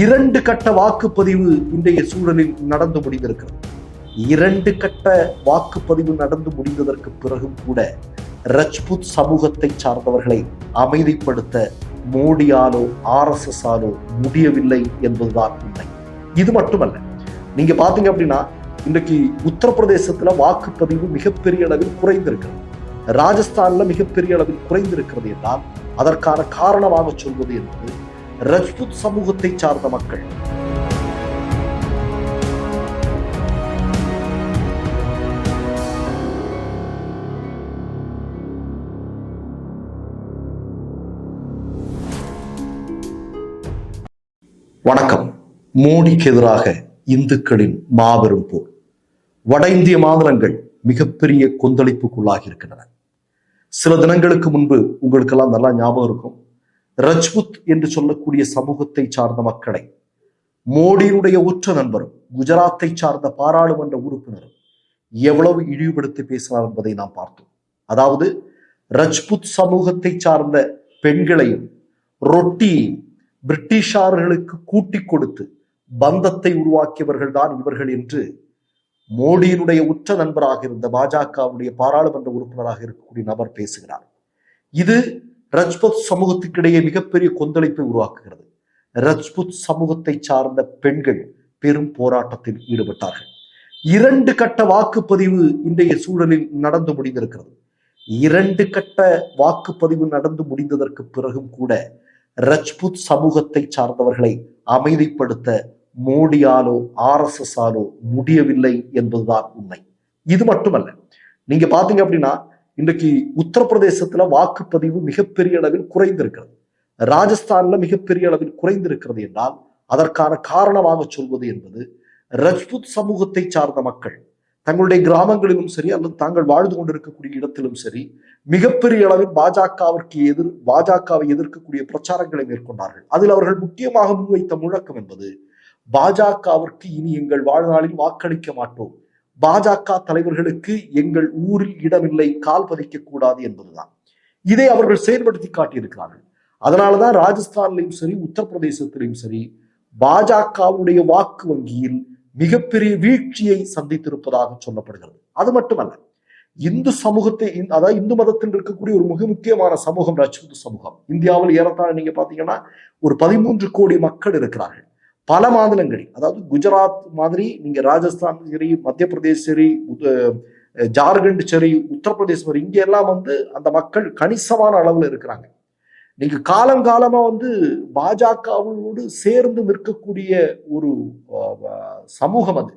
இரண்டு கட்ட வாக்குப்பதிவு இன்றைய சூழலில் நடந்து முடிந்திருக்கிறது. இரண்டு கட்ட வாக்குப்பதிவு நடந்து முடிந்ததற்கு பிறகும் கூட ரஜ்புத் சமூகத்தை சார்ந்தவர்களை அமைதிப்படுத்த மோடியாலோ ஆர்எஸ்எஸ் ஆலோ முடியவில்லை என்பதுதான் உண்மை. இது மட்டுமல்ல நீங்க பாத்தீங்க அப்படின்னா இன்றைக்கு உத்தரப்பிரதேசத்துல வாக்குப்பதிவு மிகப்பெரிய அளவில் குறைந்திருக்கிறது. ராஜஸ்தான்ல மிகப்பெரிய அளவில் குறைந்திருக்கிறது என்றால் அதற்கான காரணமாக சொல்வது என்பது ரஜ்புத் சமூகத்தை சார்ந்த மக்கள். வணக்கம். மோடிக்கு எதிராக இந்துக்களின் மாபெரும் போர். வட இந்திய மாநிலங்கள் மிகப்பெரிய கொந்தளிப்புக்குள்ளாகி இருக்கின்றன சில தினங்களுக்கு முன்பு உங்களுக்கெல்லாம் நல்லா ஞாபகம் இருக்கும். ரஜ்புத் என்று சொல்லக்கூடிய சமூகத்தை சார்ந்த மக்களை மோடியுடைய உற்ற நண்பரும் குஜராத்தை சார்ந்த பாராளுமன்ற உறுப்பினரும் எவ்வளவு இழிவுபடுத்தி பேசினார் என்பதை நாம் பார்த்தோம். அதாவது ரஜ்புத் சமூகத்தை சார்ந்த பெண்களையும் ரொட்டியையும் பிரிட்டிஷார்களுக்கு கூட்டிக் கொடுத்து பந்தத்தை உருவாக்கியவர்கள் தான் இவர்கள் என்று மோடியினுடைய உற்ற நண்பராக இருந்த பாஜகவுடைய பாராளுமன்ற உறுப்பினராக இருக்கக்கூடிய நபர் பேசுகிறார். இது ரஜ்புத் சமூகத்துக்கிடையே மிகப்பெரிய கொந்தளிப்பை உருவாக்குகிறது. ரஜ்புத் சமூகத்தை சார்ந்த பெண்கள் பெரும் போராட்டத்தில் ஈடுபட்டார்கள். இரண்டு கட்ட வாக்குப்பதிவு இன்றைய சூழலில் நடந்து முடிந்திருக்கிறது. இரண்டு கட்ட வாக்குப்பதிவு நடந்து முடிந்ததற்கு பிறகும் கூட ரஜ்புத் சமூகத்தை சார்ந்தவர்களை அமைதிப்படுத்த மோடியாலோ ஆர்எஸ்எஸ் ஆலோ முடியவில்லை என்பதுதான் உண்மை. இது மட்டுமல்ல நீங்க பாத்தீங்க அப்படின்னா இன்றைக்கு உத்தரப்பிரதேசத்துல வாக்குப்பதிவு மிகப்பெரிய அளவில் குறைந்திருக்கிறது. ராஜஸ்தான்ல மிகப்பெரிய அளவில் குறைந்திருக்கிறது என்றால் அதற்கான காரணமாக சொல்வது என்பது ரஜ்புத் சமூகத்தை சார்ந்த மக்கள் தங்களுடைய கிராமங்களிலும் சரி அல்லது தாங்கள் வாழ்ந்து கொண்டிருக்கக்கூடிய இடத்திலும் சரி மிகப்பெரிய அளவில் பாஜகவிற்கு எதிர் பாஜகவை எதிர்க்கக்கூடிய பிரச்சாரங்களை மேற்கொண்டார்கள். அதில் அவர்கள் முக்கியமாக முன்வைத்த முழக்கம் என்பது பாஜகவிற்கு இனி எங்கள் வாழ்நாளில் வாக்களிக்க மாட்டோம். பாஜக தலைவர்களுக்கு எங்கள் ஊரில் இடமில்லை கால் பதிக்க கூடாது என்பதுதான். இதை அவர்கள் செயல்படுத்தி காட்டியிருக்கிறார்கள். அதனாலதான் ராஜஸ்தான்லையும் சரி உத்தரப்பிரதேசத்திலையும் சரி பாஜகவுடைய வாக்கு வங்கியில் மிகப்பெரிய வீழ்ச்சியை சந்தித்திருப்பதாக சொல்லப்படுகிறது. அது மட்டுமல்ல இந்து சமூகத்தை அதாவது இந்து மதத்தில் இருக்கக்கூடிய ஒரு மிக முக்கியமான சமூகம் ரஜ்புத் சமூகம். இந்தியாவில் ஏறத்தாழ நீங்க பாத்தீங்கன்னா ஒரு பதிமூன்று கோடி மக்கள் இருக்கிறார்கள். பல மாநிலங்கள் அதாவது குஜராத் மாதிரி நீங்க ராஜஸ்தான் சரி மத்திய பிரதேஷ் சரி உத- ஜார்க்கண்ட் சரி உத்தரப்பிரதேசம் சரி இங்க எல்லாம் வந்து அந்த மக்கள் கணிசமான அளவில் இருக்கிறாங்க. நீங்க காலம் காலமா வந்து பாஜகவோடு சேர்ந்து நிற்கக்கூடிய ஒரு சமூகம் அது.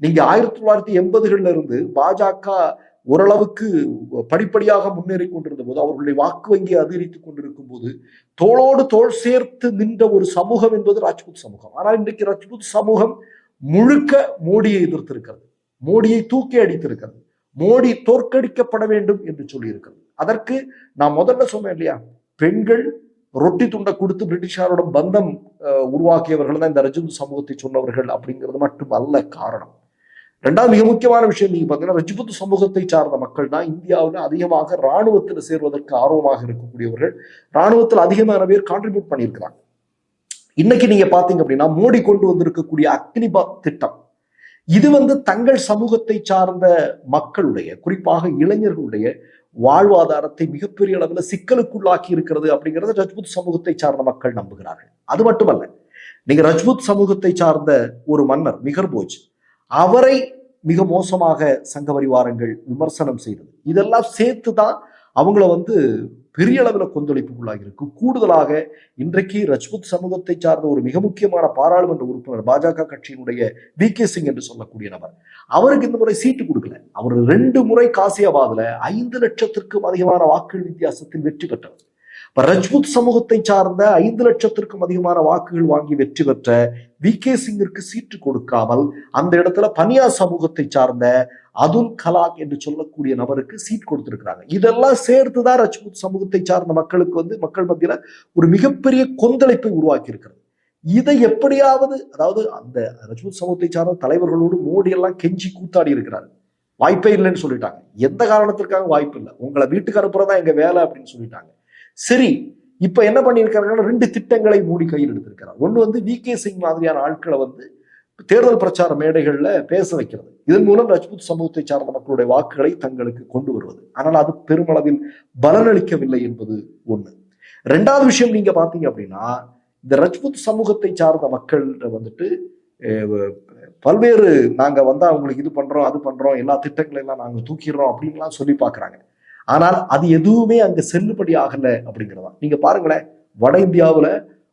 நீங்க ஆயிரத்தி தொள்ளாயிரத்தி எண்பதுகள்ல இருந்து பாஜக ஓரளவுக்கு படிப்படியாக முன்னேறி கொண்டிருந்த போது அவர்களுடைய வாக்கு வங்கி அதிகரித்துக் கொண்டிருக்கும் போது தோளோடு தோள் சேர்த்து நின்ற ஒரு சமூகம் என்பது ராஜ்புத் சமூகம். ஆனால் இன்றைக்கு ராஜ்புத் சமூகம் முழுக்க மோடியை எதிர்த்திருக்கிறது. மோடியை தூக்கி அடித்திருக்கிறது. மோடி தோற்கடிக்கப்பட வேண்டும் என்று சொல்லியிருக்கிறது. அதற்கு நான் முதல்ல சொன்னேன் இல்லையா? பெண்கள் ரொட்டி துண்டை கொடுத்து பிரிட்டிஷாரோட பந்தம் அஹ், உருவாக்கியவர்கள் தான் இந்த ரஜித் சமூகத்தை சொன்னவர்கள் அப்படிங்கிறது மட்டும் அல்ல காரணம். ரெண்டாவது மிக முக்கியமான விஷயம் நீங்க பாத்தீங்கன்னா ரஜ்புத் சமூகத்தை சார்ந்த மக்கள் தான் இந்தியாவில் அதிகமாக ராணுவத்தில் சேர்வதற்கு ஆர்வமாக இருக்கக்கூடியவர்கள். ராணுவத்தில் அதிகமான பேர் கான்ட்ரிபியூட் பண்ணியிருக்கிறாங்க. இன்னைக்கு நீங்க பாத்தீங்க அப்படின்னா மோடி கொண்டு வந்திருக்கக்கூடிய அக்னிபாத் திட்டம். இது வந்து தங்கள் சமூகத்தை சார்ந்த மக்களுடைய குறிப்பாக இளைஞர்களுடைய வாழ்வாதாரத்தை மிகப்பெரிய அளவில் சிக்கலுக்குள்ளாக்கி இருக்கிறது அப்படிங்கறத ரஜ்புத் சமூகத்தை சார்ந்த மக்கள் நம்புகிறார்கள். அது மட்டுமல்ல நீங்க ரஜ்புத் சமூகத்தை சார்ந்த ஒரு மன்னர் மிகர்போஜ் அவரை மிக மோசமாக சங்க பரிவாரங்கள் விமர்சனம் செய்தது. இதெல்லாம் சேர்த்து தான் அவங்கள வந்து பெரிய அளவில் கொந்தளிப்புக்குள்ளாகி இருக்கு கூடுதலாக இன்றைக்கு ரஜ்புத் சமூகத்தை சார்ந்த ஒரு மிக முக்கியமான பாராளுமன்ற உறுப்பினர் பாஜக கட்சியினுடைய வி கே சிங் என்று சொல்லக்கூடிய நபர். அவருக்கு இந்த முறை சீட்டு கொடுக்கல. அவர் ரெண்டு முறை காசியாபாத்ல ஐந்து லட்சத்திற்கும் அதிகமான வாக்கு வித்தியாசத்தில் வெற்றி பெற்றவர். ரஜ்புத் சமூகத்தை சார்ந்த ஐந்து லட்சத்திற்கும் அதிகமான வாக்குகள் வாங்கி வெற்றி பெற்ற வி கே சிங்கிற்கு சீட்டு கொடுக்காமல் அந்த இடத்துல பனியா சமூகத்தை சார்ந்த அதுல் கலாக் என்று சொல்லக்கூடிய நபருக்கு சீட் கொடுத்திருக்கிறாங்க. இதெல்லாம் சேர்த்துதான் ரஜ்புத் சமூகத்தை சார்ந்த மக்களுக்கு வந்து மக்கள் மத்தியில ஒரு மிகப்பெரிய கொந்தளிப்பை உருவாக்கி இருக்கிறது இதை எப்படியாவது அதாவது அந்த ரஜ்புத் சமூகத்தை சார்ந்த தலைவர்களோடு மோடி எல்லாம் கெஞ்சி கூத்தாடி இருக்கிறாரு. வாய்ப்பே இல்லைன்னு சொல்லிட்டாங்க. எந்த காரணத்திற்காக வாய்ப்பு இல்லை? உங்களை வீட்டுக்கு அனுப்புறதா எங்க வேலை அப்படின்னு சொல்லிட்டாங்க. சரி இப்ப என்ன பண்ணியிருக்காங்கன்னா ரெண்டு திட்டங்களை மூடி கையில் எடுத்திருக்கிறார். ஒன்று வந்து வி கே சிங் மாதிரியான ஆட்களை வந்து தேர்தல் பிரச்சார மேடைகளில் பேச வைக்கிறது. இதன் மூலம் ரஜ்புத் சமூகத்தை சார்ந்த மக்களுடைய வாக்குகளை தங்களுக்கு கொண்டு வருவது. ஆனால் அது பெருமளவில் பலனளிக்கவில்லை என்பது ஒண்ணு. ரெண்டாவது விஷயம் நீங்க பாத்தீங்க அப்படின்னா இந்த ரஜ்புத் சமூகத்தை சார்ந்த மக்கள் வந்துட்டு பல்வேறு நாங்க வந்து அவங்களுக்கு இது பண்றோம் அது பண்றோம் எல்லா திட்டங்களை எல்லாம் நாங்க தூக்கிடுறோம் அப்படின்லாம் சொல்லி பாக்குறாங்க ஆனால் அது எதுவுமே அங்க செல்லுபடி ஆகல அப்படிங்கிறதா நீங்க பாருங்களேன் வட இந்தியாவுல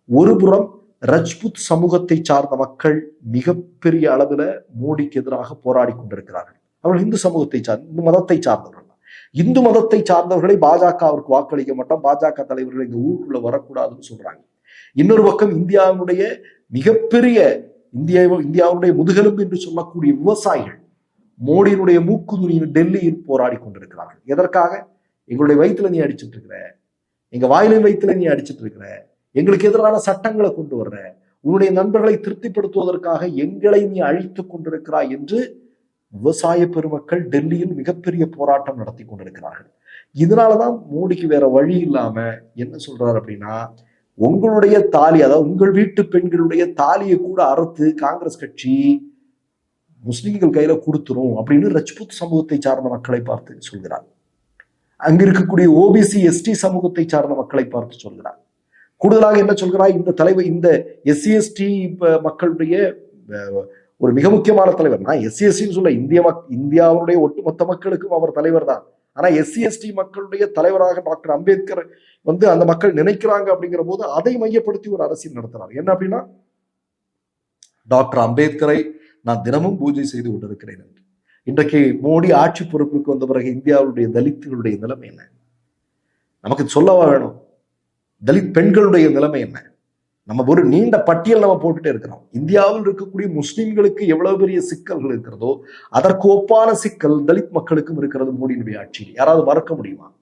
ஒரு புறம் ரஜ்புத் சமூகத்தை சார்ந்த மக்கள் மிகப்பெரிய அளவுல மோடிக்கு எதிராக போராடி கொண்டிருக்கிறார்கள். அவர்கள் இந்து சமூகத்தை சார்ந்த இந்து மதத்தை சார்ந்தவர்கள். தான். இந்து மதத்தை சார்ந்தவர்களை பாஜக அவருக்கு வாக்களிக்க மாட்டோம். பாஜக தலைவர்கள் இந்த ஊருக்குள்ள வரக்கூடாதுன்னு சொல்றாங்க. இன்னொரு பக்கம் இந்தியாவினுடைய மிகப்பெரிய இந்தியா இந்தியாவுடைய முதுகெலும்பு என்று சொல்லக்கூடிய விவசாயிகள் மோடியினுடைய மூக்கு துணியில் டெல்லியில் போராடி கொண்டிருக்கிறார்கள். எதற்காக? எங்களுடைய வயிற்றுல நீ அடிச்சிட்டு இருக்கிற எங்க வாயிலின் வயிற்றுல நீ அடிச்சிட்டு இருக்கிற எங்களுக்கு எதிரான சட்டங்களை கொண்டு வர்ற உன்னுடைய நண்பர்களை திருப்திப்படுத்துவதற்காக எங்களை நீ அழித்துக் கொண்டிருக்கிறாய் என்று விவசாய பெருமக்கள் டெல்லியில் மிகப்பெரிய போராட்டம் நடத்தி கொண்டிருக்கிறார்கள். இதனாலதான் மோடிக்கு வேற வழி இல்லாம என்ன சொல்றாரு அப்படின்னா உங்களுடைய தாலி அதாவது உங்கள் வீட்டு பெண்களுடைய தாலியை கூட அறுத்து காங்கிரஸ் கட்சி முஸ்லீம்கள் கையில கொடுத்துரும் அப்படின்னு ரஜ்புத் சமூகத்தை சார்ந்த மக்களை பார்த்து சொல்கிறார். அங்க இருக்கக்கூடிய ஓபிசி எஸ்டி சமூகத்தை சார்ந்த மக்களை பார்த்து சொல்கிறார். கூடுதலாக என்ன சொல்கிறார்? இந்த தலைவர் இந்த எஸ்சி எஸ்டி மக்களுடைய ஒரு மிக முக்கியமான தலைவர். நான் எஸ்சி எஸ்டின்னு சொல்ல இந்திய மக் இந்தியாவுடைய ஒட்டுமொத்த மக்களுக்கும் அவர் தலைவர் தான். ஆனா எஸ்சி எஸ்டி மக்களுடைய தலைவராக டாக்டர் அம்பேத்கர் வந்து அந்த மக்கள் நினைக்கிறாங்க அப்படிங்கிற போது அதை மையப்படுத்தி ஒரு அரசியல் நடத்துறாரு. என்ன அப்படின்னா டாக்டர் அம்பேத்கரை நான் தினமும் பூஜை செய்து கொண்டிருக்கிறேன் என்று. இன்றைக்கு மோடி ஆட்சி பொறுப்புக்கு வந்த பிறகு இந்தியாவுடைய தலித்துகளுடைய நிலைமை என்ன? நமக்கு சொல்லவா வேணும்? தலித் பெண்களுடைய நிலைமை என்ன? நம்ம ஒரு நீண்ட பட்டியல் நம்ம போட்டுட்டே இருக்கிறோம். இந்தியாவில் இருக்கக்கூடிய முஸ்லிம்களுக்கு எவ்வளவு பெரிய சிக்கல்கள் இருக்கிறதோ அதற்கு ஒப்பான சிக்கல் தலித் மக்களுக்கும் இருக்கிறது மோடியினுடைய ஆட்சியில். யாராவது மறக்க முடியுமா?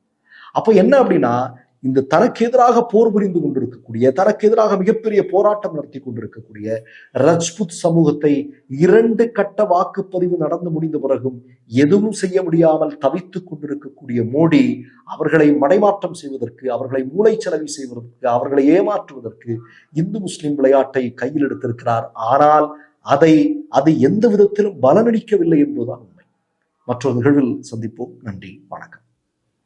அப்போ என்ன அப்படின்னா இந்த தனக்கு எதிராக போர் புரிந்து கொண்டிருக்கக்கூடிய தனக்கு எதிராக மிகப்பெரிய போராட்டம் நடத்தி கொண்டிருக்கக்கூடிய ரஜ்புத் சமூகத்தை இரண்டு கட்ட வாக்குப்பதிவு நடந்து முடிந்த பிறகும் எதுவும் செய்ய முடியாமல் தவித்துக் கொண்டிருக்கக்கூடிய மோடி அவர்களை மடைமாற்றம் செய்வதற்கு அவர்களை மூளைச்சலவை செய்வதற்கு அவர்களை ஏமாற்றுவதற்கு இந்து முஸ்லிம் விளையாட்டை கையில் எடுத்திருக்கிறார். ஆனால் அதை அது எந்த விதத்திலும் பலனளிக்கவில்லை என்பதுதான் உண்மை. மற்றொரு நிகழ்வில் சந்திப்போம். நன்றி. வணக்கம்.